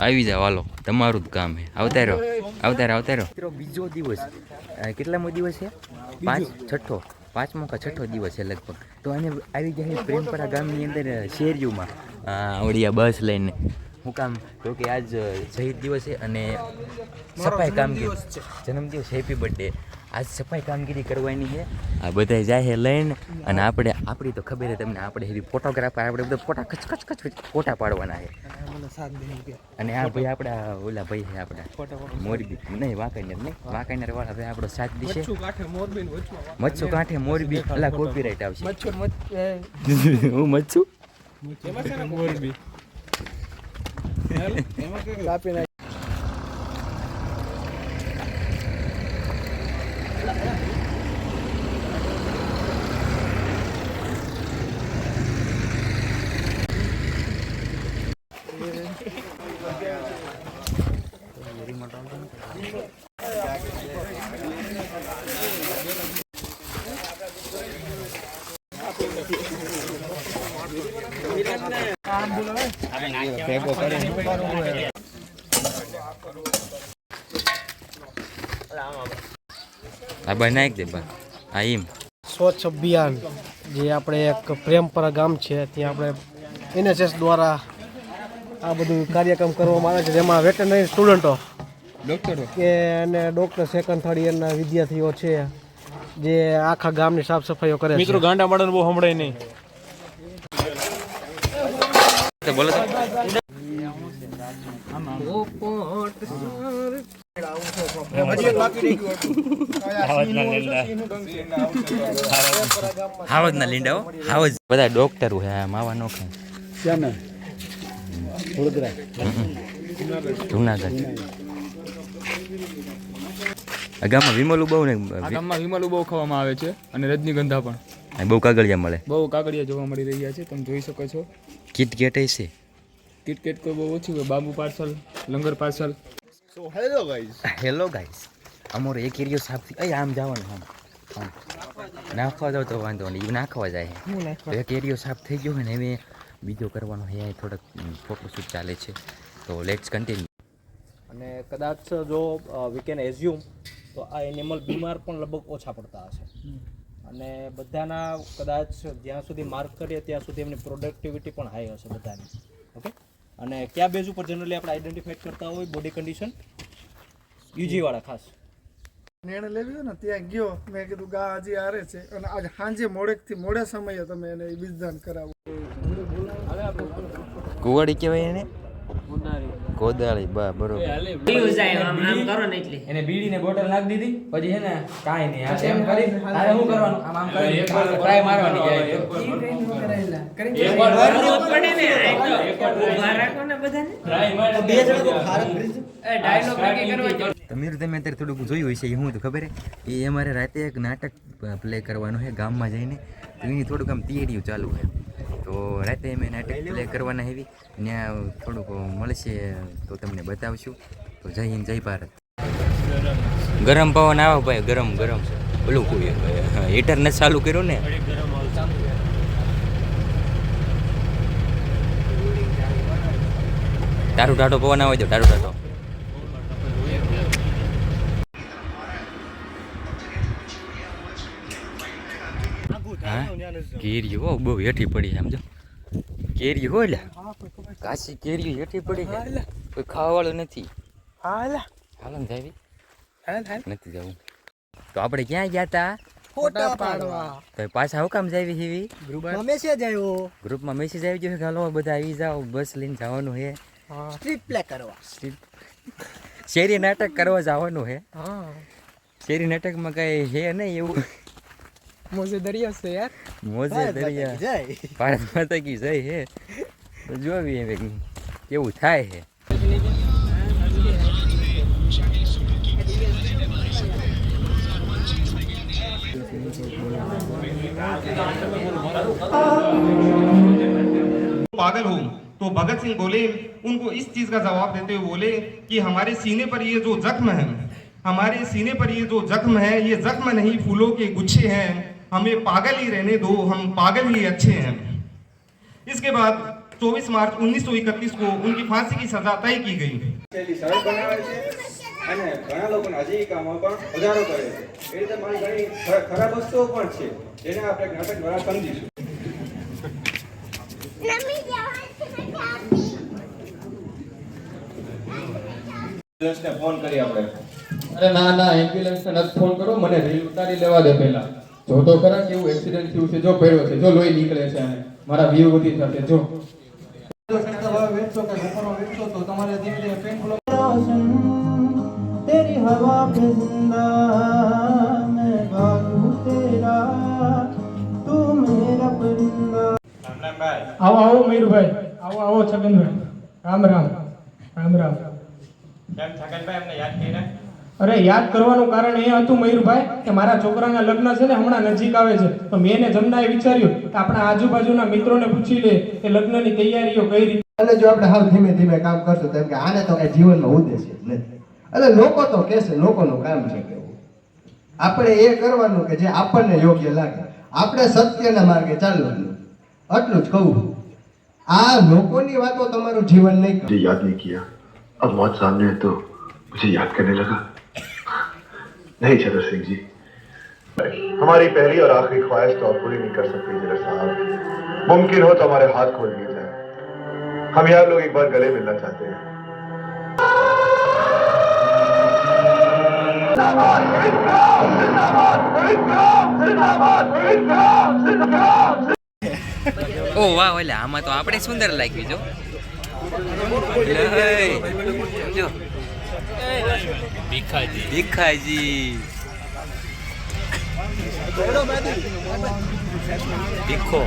આવી જાવ હાલો. તમારું જ કામ છે. આવતારો. આવતારો આવતારો. રહો બીજો દિવસ. કેટલામો દિવસ છે? પાંચ છઠ્ઠો. પાંચમો કે છઠ્ઠો દિવસ છે લગભગ. તો અને આવી જાય છે પ્રેમપરા ગામની અંદર અ, શેરીઓમાં અ, આવડી આ બસ લઈને. હું કામ? તો કે આજ શહીદ દિવસ છે અને સફાઈ કામગીરી. જન્મદિવસ હેપી બર્થડે આજ સફાઈ કામગીરી કરવાની છે. આ બધા જાય છે લઈને અને આપણે આપણી તો ખબર છે તમને આપણે એવી ફોટોગ્રાફર આપણે બધા ફોટા કચ કચ કચ ફોટા પાડવાના છે. અને આ ભાઈ આપણા ઓલા ભાઈ છે આપણા મોરબી નહીં વાંકાઈનર નહીં વાંકાઈનર વાળા ભાઈ આપણો સાથ દિશે મચ્છુ કાંઠે મોરબી અલા કોપીરાઈટ આવશે. હું મચ્છુ? આ બનાવી દે બા આ એમ સ્વચ્છ અભિયાન જે આપણે એક પ્રેમપરા ગામ છે ત્યાં આપણે એનએસએસ દ્વારા આ બધું કાર્યક્રમ કરવામાં આવે છે જેમાં વેટરનરી સ્ટુડન્ટો ડોક્ટરો કે અને ડૉક્ટર સેકન્ડ થર્ડ યરના વિદ્યાર્થીઓ છે જે આખા ગામની સાફ સફાઈઓ કરે છે. મિત્રો ગાંડા મળે બહુ સંભળાય નહીં. બોલો હાવજ ના લીંડા હાવજ. બધા ડોક્ટરો હે આ માવા નો ખાય. જુનાગઢ. ગામમાં વિમલું બહુ ને ગામમાં વિમલું બહુ ખાવામાં આવે છે અને રજનીગંધા પણ. બહુ કાગળિયા મળે. બહુ કાગળિયા જોવા મળી રહ્યા છે તમે જોઈ શકો છો. કિટકેટ છે કિટકેટ તો બહુ ઓછી હોય બાબુ પાર્સલ લંગર પાર્સલ. હેલો ગાઈસ અમારો એક એરિયો સાફ થઈ આમ જવાનું આમ આમ. નાખવા જાવ તો વાંધો નહીં એ નાખવા જાય. એક એરિયો સાફ થઈ ગયો હોય ને હવે બીજો કરવાનો હે થોડોક ફોટોશૂટ ચાલે છે. તો લેટ્સ કન્ટિન્યુ અને કદાચ જો વી કેન એઝ્યુમ તો આ એનિમલ બીમાર પણ લગભગ ઓછા પડતા હશે. અને બધાના કદાચ જ્યાં સુધી માર્ક કરીએ ત્યાં સુધી એમની પ્રોડક્ટિવિટી પણ હાઈ હશે બધાની. ઓકે અને કયા બેઝ ઉપર જનરલી આપણે આઈડેન્ટિફાઈડ કરતા હોય? બોડી કન્ડિશન યુજીવાળા ખાસ. નિર્ણય લેવી હોય ને ત્યાં ગયો. મેં કીધું ગા હજી હારે છે. અને આજ સાંજે મોડેકથી મોડે સમયે તમે એને બીજદાન કરાવો. કુવાડી કહેવાય એને? કોદાળી બા બરોબર. એને બીડીને બોટલ નાખી દીધી પછી હે ને કાંઈ નહીં. આ એમ કરી તારે શું કરવાનું? આમ આમ કરી ટ્રાય મારવાની જાય તમીર તમે અત્યારે થોડુંક જોયું હશે એ હું તો ખબર એ અમારે રાતે એક નાટક પ્લે કરવાનું છે ગામમાં જઈને. તો થોડુંક આમ તૈયારીઓ ચાલુ છે. તો રાતે અમે નાટક પ્લે કરવાના આવી ત્યાં થોડુંક મળશે તો તમને બતાવશું. તો જય હિન્દ, જય ભારત. ગરમ પવન આવો ભાઈ, ગરમ ગરમ. ઓલું કોઈ, હીટર ને ચાલુ કર્યું ને? ટાટો ટાટો પવન આવે તો ટાટો ટાટો હા. કેરી હો બહુ હેઠી પડી સમજો કેરી હો લે કાશી કેરી હેઠી પડી છે. કોઈ ખાવાવાળું નથી. હાલો ને જાવી. નથી જવું. તો આપણે ક્યાં ગયા તા? ફોટા પાડવા. તો પાછા હું કામ જાવી હીવી? ગ્રુપમાં મેસેજ આવ્યો. ગ્રુપમાં મેસેજ આવી ગયો હાલો બધા આવી જાઓ બસ લઈને જવાનું છે સ્ટ્રીટ પ્લે કરવા. શેરી નાટક કરવા જવાનું હા. શેરી નાટકમાં કઈ છે નહીં એવું? મોજે દરિયા છે યાર મોજે દરિયા ભારત માતા કી જય હે તો જોવી હવે કેવું થાય છે पागल हो तो भगत सिंह बोले उनको इस चीज का जवाब देते हुए बोले कि हमारे सीने पर ये जो जख्म है हमारे सीने पर ये जो जख्म है ये जख्म नहीं फूलों के गुच्छे हैं हमें पागल ही रहने दो हम पागल ही अच्छे हैं इसके बाद 24 मार्च 1931 को उनकी फांसी की सजा तय की गई શૈલી સરળ બનાવે છે અને ઘણા લોકોને આજીવિકામાં પણ વધારો કરે છે એ રીતે મારી ઘણી ખ- ખરાબ વસ્તુઓ પણ છે જેને આપણે નાટક દ્વારા સમજીશું એમ્બ્યુલન્સને ફોન કરી આપણે અરે ના ના એમ્બ્યુલન્સને નથી ફોન કરો મને રીલ ઉતારી લેવા દે પહેલા જો તો ખરા કેવું એક્સિડન્ટ થયું છે જો પડ્યો છે જો લોહી નીકળે છે આને. મારા વ્યૂ વધી સાથે જો. આવો આવો મયુરભાઈ આવો આવો છગનભાઈ. રામ રામ. રામ રામ. અરે યાદ કરવાનું કારણ એ હતું મયુરભાઈ કે મારા છોકરાના લગ્ન છે ને હમણાં નજીક આવે છે તો મેં એને જમનાએ વિચાર્યું કે આપણા આજુબાજુના મિત્રોને પૂછી લે કે લગ્નની તૈયારીઓ કઈ રીતે અને જો આપણે હાવ ધીમે ધીમે કામ કરશું તો એમ કે આને તો કઈ જીવનમાં ઉદ્દેશ્ય જ નથી એટલે લોકો તો કહેશે લોકોનું કામ છે કેવું આપણે એ કરવાનું કે જે આપણને યોગ્ય લાગે આપણે સત્યના માર્ગે ચાલવાનું આટલું જ કહું આ લોકોની વાતો તમારું જીવન નહીં કરે. मुझे याद नहीं किया अब मौत सामने है तो मुझे याद करने लगा नहीं छतर सिंह जी हमारी पहली और आखिरी ख्वाहिश तो आप पूरी नहीं कर सकते जरा साहब मुमकिन हो तो हमारे हाथ खोल दिए जाए हम यार लोग एक बार गले मिलना चाहते हैं ઓ વાહ ઓલા આમાં તો આપણે સુંદર લાગ્યું જો લઈ, જો ભીખાજી. ભીખાજી. ભીખો.